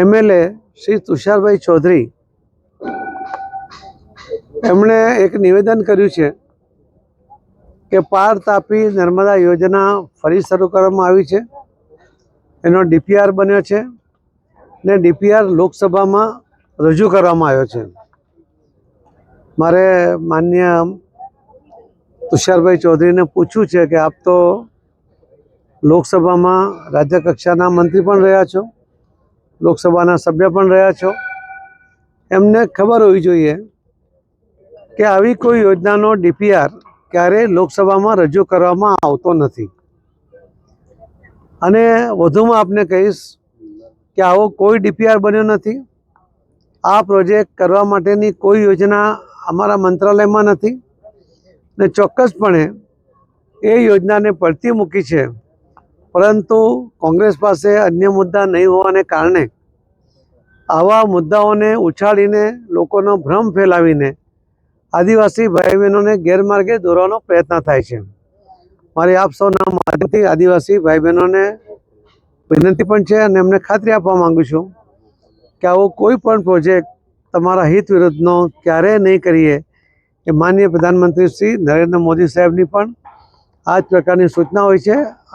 MLA Shri Tusharbhai Chaudhary એમણે એક નિવેદન કર્યું છે કે પાર તાપી નર્મદા યોજના ફરી શરૂ કરવામાં આવી છે. એનો ડીપીઆર બન્યો છે ને ડીપીઆર લોકસભામાં રજૂ કરવામાં આવ્યો છે. મારે માન્ય તુષારભાઈ ચૌધરીને પૂછવું છે કે આપ તો લોકસભામાં રાજ્ય કક્ષાના મંત્રી પણ રહ્યા છો. લોકસભાના સભ્ય પણ રહ્યા છો. એમને ખબર હોવી જોઈએ કે આવી કોઈ યોજનાનો ડીપીઆર ક્યારેય લોકસભામાં રજૂ કરવામાં આવતો નથી. અને વધુમાં આપને કહીશ કે આવો કોઈ ડીપીઆર બન્યો નથી. આ પ્રોજેક્ટ કરવા માટેની કોઈ યોજના અમારા મંત્રાલયમાં નથી. ને ચોક્કસપણે એ યોજનાને પડતી મૂકી છે. પરંતુ કોંગ્રેસ પાસે અન્ય મુદ્દા નહીં હોવાને કારણે આવા મુદ્દાઓને ઉછાળીને લોકોનો ભ્રમ ફેલાવીને આદિવાસી ભાઈ બહેનોને ગેરમાર્ગે દોરવાનો પ્રયત્ન થાય છે. મારી આપ સૌના માધ્યમથી આદિવાસી ભાઈ બહેનોને વિનંતી પણ છે અને એમને ખાતરી આપવા માંગુ છું કે આવો કોઈ પણ પ્રોજેક્ટ તમારા હિત વિરુદ્ધનો ક્યારેય નહીં કરીએ એ માનનીય પ્રધાનમંત્રી શ્રી નરેન્દ્ર મોદી સાહેબની પણ આ જ પ્રકારની સૂચના હોય છે.